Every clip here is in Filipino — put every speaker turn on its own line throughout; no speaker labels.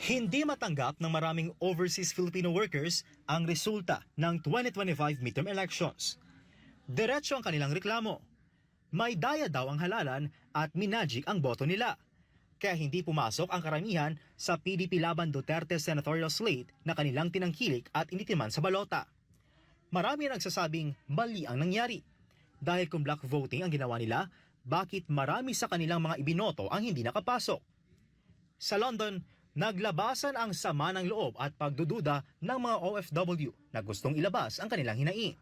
Hindi matanggap ng maraming overseas Filipino workers ang resulta ng 2025 midterm elections. Diretso ang kanilang reklamo. May daya daw ang halalan at minagic ang boto nila. Kaya hindi pumasok ang karamihan sa PDP Laban Duterte senatorial slate na kanilang tinangkilik at initiman sa balota. Marami ang nagsasabing mali ang nangyari. Dahil kung black voting ang ginawa nila, bakit marami sa kanilang mga ibinoto ang hindi nakapasok? Sa London, naglabasan ang sama ng loob at pagdududa ng mga OFW na gustong ilabas ang kanilang hinaing.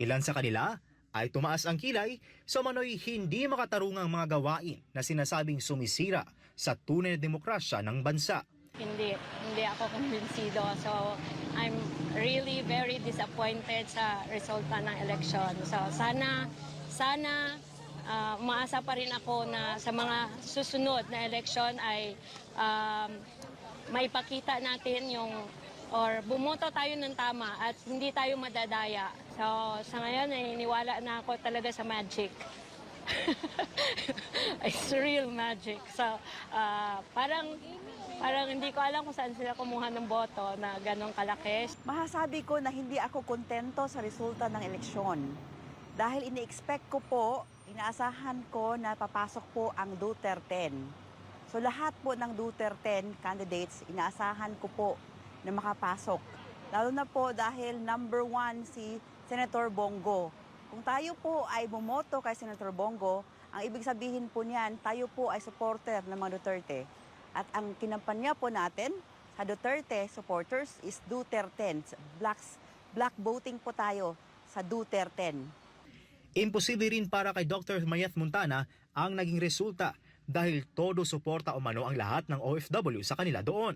Ilan sa kanila ay tumaas ang kilay sa manoy hindi makatarungang mga gawain na sinasabing sumisira sa tunay na demokrasya ng bansa.
hindi hindi ako kumbinsido. So I'm really very disappointed sa resulta ng election. So sana sana ah, umaasa pa rin ako na sa mga susunod na election ay um, may pakita natin yung or bumoto tayo ng tama at hindi tayo madadaya. So sa ngayon naniniwala na ako talaga sa magic. It's real magic. So, ah, parang parang hindi ko alam kung saan sila kumuha ng boto na ganong kalaki.
Masasabi ko na hindi ako kontento sa resulta ng eleksyon. Dahil ini-expect ko po, inaasahan ko na papasok po ang Duterte. So lahat po ng Duterte candidates, inaasahan ko po na makapasok. Lalo na po dahil number one si Senator Bongo. Kung tayo po ay bumoto kay Senator Bongo, ang ibig sabihin po niyan, tayo po ay supporter ng mga Duterte. At ang kinampanya po natin sa Duterte supporters is Duterte. Blacks, black voting po tayo sa Duterte.
Imposible rin para kay Dr. Mayet Montana ang naging resulta dahil todo suporta o mano ang lahat ng OFW sa kanila doon.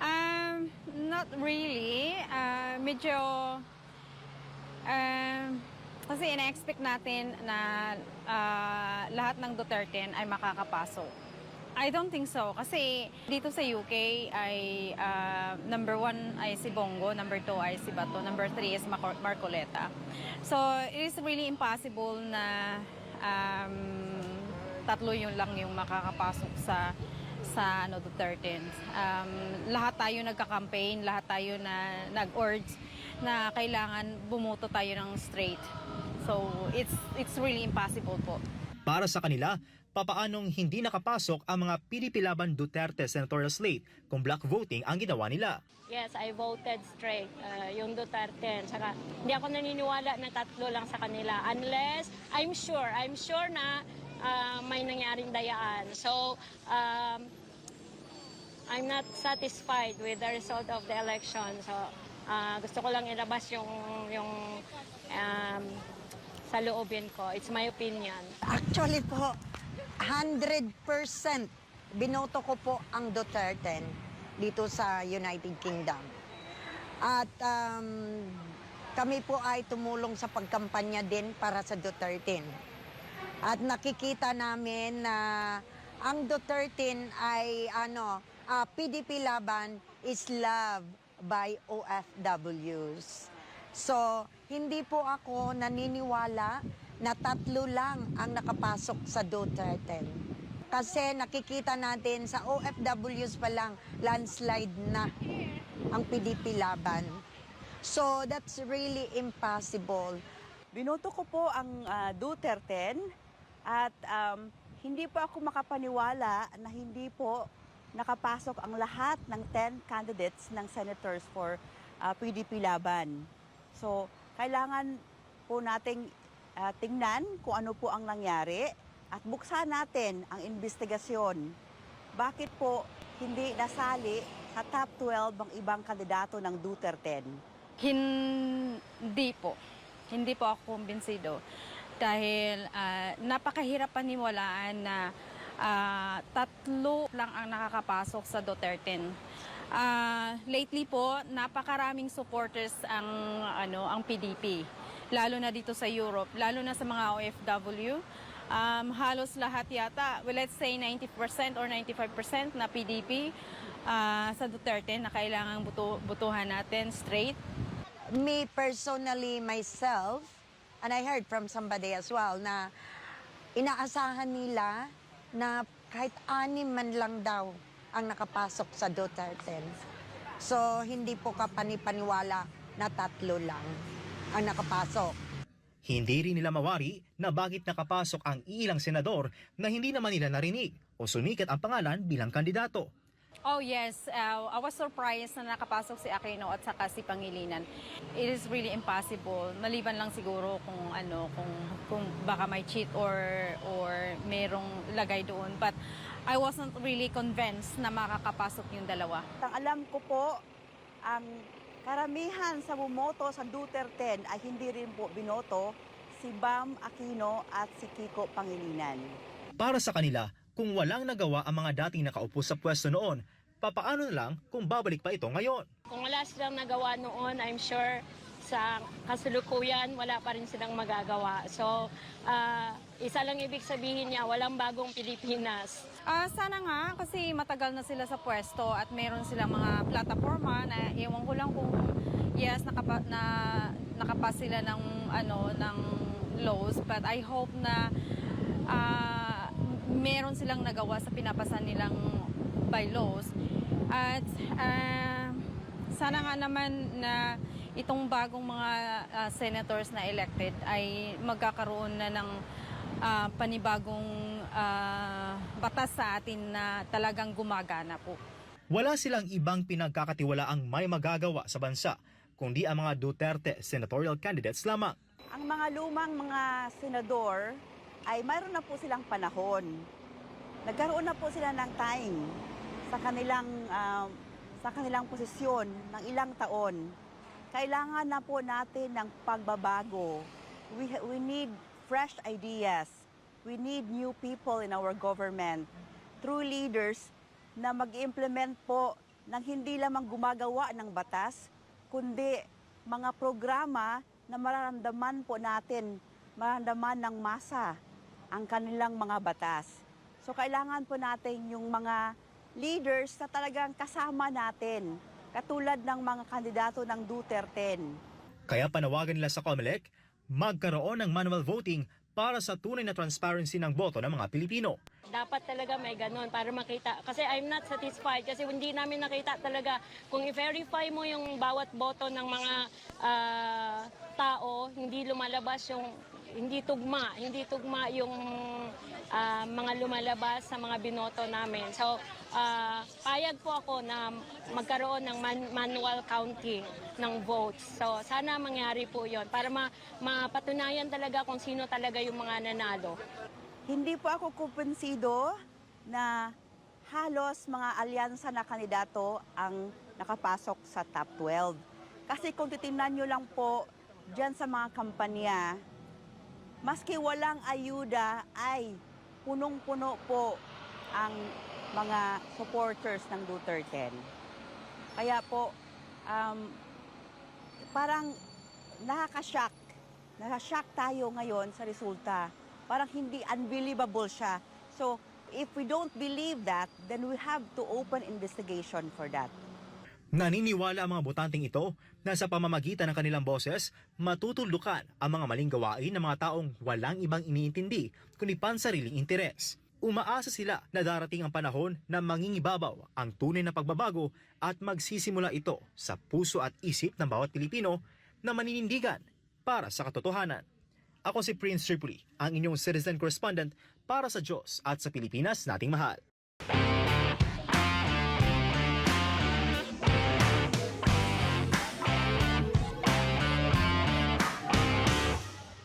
Um, not really. Uh, medyo, um, kasi ina-expect natin na uh, lahat ng Duterte ay makakapasok. I don't think so. Kasi dito sa UK ay uh, number one ay si Bongo, number two ay si Bato, number three is Marco- Marcoleta. So, it is really impossible na um, tatlo yun lang yung makakapasok sa sa ano Duterte. Um, lahat tayo nagka-campaign, lahat tayo na nag-urge na kailangan bumoto tayo ng straight. So, it's it's really impossible po.
Para sa kanila, papaanong hindi nakapasok ang mga PDP Laban Duterte senatorial slate kung black voting ang ginawa nila.
Yes, I voted straight. uh, yung Duterte. Saka, hindi ako naniniwala na tatlo lang sa kanila. Unless, I'm sure, I'm sure na uh, may nangyaring dayaan. So, um, I'm not satisfied with the result of the election. So, uh, gusto ko lang ilabas yung, yung um, sa loobin ko. It's my opinion.
Actually po, 100% binoto ko po ang Duterte dito sa United Kingdom. At um, kami po ay tumulong sa pagkampanya din para sa Duterte. At nakikita namin na ang Duterte ay ano, ah, PDP laban is loved by OFWs. So, hindi po ako naniniwala na tatlo lang ang nakapasok sa Duterte. Kasi nakikita natin sa OFWs pa lang, landslide na ang PDP laban. So, that's really impossible.
Binoto ko po ang ah, Duterte at um, hindi po ako makapaniwala na hindi po nakapasok ang lahat ng 10 candidates ng senators for ah, PDP Laban. So, kailangan po nating ah, tingnan kung ano po ang nangyari at buksan natin ang investigasyon. Bakit po hindi nasali sa top 12 ang ibang kandidato ng Duterte?
Hindi po. Hindi po ako kumbinsido. Dahil ah, napakahirap paniwalaan na ah, tatlo lang ang nakakapasok sa Duterte. Ah, lately po, napakaraming supporters ang ano ang PDP. Lalo na dito sa Europe, lalo na sa mga OFW. Um, halos lahat yata, well, let's say 90% or 95% na PDP ah, sa Duterte na kailangang buto, butuhan natin straight
me personally myself and I heard from somebody as well na inaasahan nila na kahit anim man lang daw ang nakapasok sa Duterte. So, hindi po kapanipaniwala na tatlo lang ang nakapasok.
Hindi rin nila mawari na bakit nakapasok ang ilang senador na hindi naman nila narinig o sumikat ang pangalan bilang kandidato.
Oh yes, uh, I was surprised na nakapasok si Aquino at saka si Pangilinan. It is really impossible. Maliban lang siguro kung ano, kung kung baka may cheat or or merong lagay doon. But I wasn't really convinced na makakapasok yung dalawa.
Ang alam ko po, ang karamihan sa bumoto sa Duterte ay hindi rin po binoto si Bam Aquino at si Kiko Pangilinan.
Para sa kanila, kung walang nagawa ang mga dating nakaupo sa pwesto noon, papaano na lang kung babalik pa ito ngayon?
Kung wala silang nagawa noon, I'm sure sa kasulukuyan, wala pa rin silang magagawa. So, ah, isa lang ibig sabihin niya, walang bagong Pilipinas.
Ah, sana nga kasi matagal na sila sa pwesto at meron silang mga plataforma na ewan ko lang kung yes nakapa, na nakapas sila ng ano ng laws but I hope na ah, meron silang nagawa sa pinapasan nilang bylaws at ah, sana nga naman na itong bagong mga ah, senators na elected ay magkakaroon na ng ah, panibagong ah, batas sa atin na talagang gumagana po.
Wala silang ibang pinagkakatiwalaang may magagawa sa bansa, kundi ang mga Duterte senatorial candidates lamang.
Ang mga lumang mga senador ay mayroon na po silang panahon. Nagkaroon na po sila ng time sa kanilang um, sa kanilang posisyon ng ilang taon. Kailangan na po natin ng pagbabago. We, we need fresh ideas. We need new people in our government. True leaders na mag-implement po ng hindi lamang gumagawa ng batas, kundi mga programa na mararamdaman po natin, mararamdaman ng masa ang kanilang mga batas. So kailangan po natin yung mga leaders na talagang kasama natin, katulad ng mga kandidato ng Duterte.
Kaya panawagan nila sa COMELEC, magkaroon ng manual voting para sa tunay na transparency ng boto ng mga Pilipino.
Dapat talaga may ganun para makita. Kasi I'm not satisfied kasi hindi namin nakita talaga kung i-verify mo yung bawat boto ng mga ah, tao, hindi lumalabas yung hindi tugma, hindi tugma yung ah, mga lumalabas sa mga binoto namin. So, ah, payag po ako na magkaroon ng man- manual counting ng votes. So, sana mangyari po yon para ma- mapatunayan talaga kung sino talaga yung mga nanalo.
Hindi po ako kupensido na halos mga alyansa na kandidato ang nakapasok sa top 12. Kasi kung titingnan nyo lang po dyan sa mga kampanya, maski walang ayuda ay punong-puno po ang mga supporters ng Duterte. Kaya po, um, parang nakaka-shock. Nakaka-shock tayo ngayon sa resulta. Parang hindi unbelievable siya. So, if we don't believe that, then we have to open investigation for that.
Naniniwala ang mga botanteng ito na sa pamamagitan ng kanilang boses, matutuldukan ang mga maling gawain ng mga taong walang ibang iniintindi kundi pansariling interes. Umaasa sila na darating ang panahon na mangingibabaw ang tunay na pagbabago at magsisimula ito sa puso at isip ng bawat Pilipino na maninindigan para sa katotohanan. Ako si Prince Tripoli, ang inyong citizen correspondent para sa Diyos at sa Pilipinas nating mahal.